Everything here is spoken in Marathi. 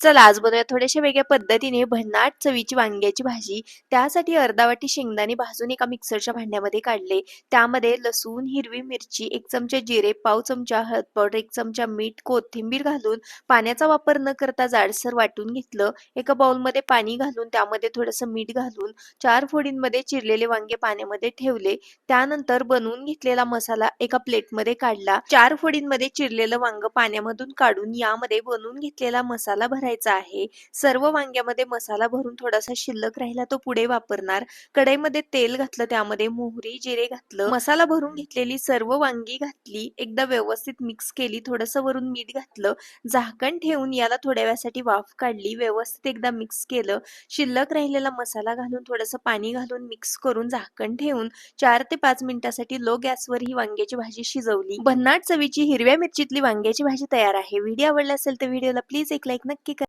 चला आज बनवूया थोड्याशा वेगळ्या पद्धतीने भन्नाट चवीची वांग्याची भाजी. त्यासाठी अर्धा वाटी शेंगदाणे भाजून एका मिक्सरच्या भांड्यामध्ये काढले. त्यामध्ये लसूण हिरवी मिरची एक चमचा जिरे पाव चमचा हळद पावडर एक चमचा मीठ कोथिंबीर घालून पाण्याचा वापर न करता जाडसर वाटून घेतलं. एका बाउलमध्ये पाणी घालून त्यामध्ये थोडंसं मीठ घालून चार फोडींमध्ये चिरलेले वांगे पाण्यामध्ये ठेवले. त्यानंतर बनवून घेतलेला मसाला एका प्लेटमध्ये काढला. चार फोडींमध्ये चिरलेलं वांग पाण्यामधून काढून यामध्ये बनवून घेतलेला मसाला करायचा आहे. सर्व वांग्यामध्ये मसाला भरून थोडासा शिल्लक राहिला तो पुढे वापरणार. कढईमध्ये तेल घातलं त्यामध्ये मोहरी जिरे घातलं. मसाला भरून घेतलेली सर्व वांगी घातली. एकदा व्यवस्थित मिक्स केली थोडंसं वरून मीठ घातलं. झाकण ठेवून याला थोड्या वेळासाठी वाफ काढली. व्यवस्थित एकदा मिक्स केलं. शिल्लक राहिलेला मसाला घालून थोडंसं पाणी घालून मिक्स करून झाकण ठेवून चार ते पाच मिनिटासाठी लो गॅसवर ही वांग्याची भाजी शिजवली. भन्नाट चवीची हिरव्या मिरचीतली वांग्याची भाजी तयार आहे. व्हिडिओ आवडला असेल तर व्हिडिओला प्लीज एक लाईक. नक्की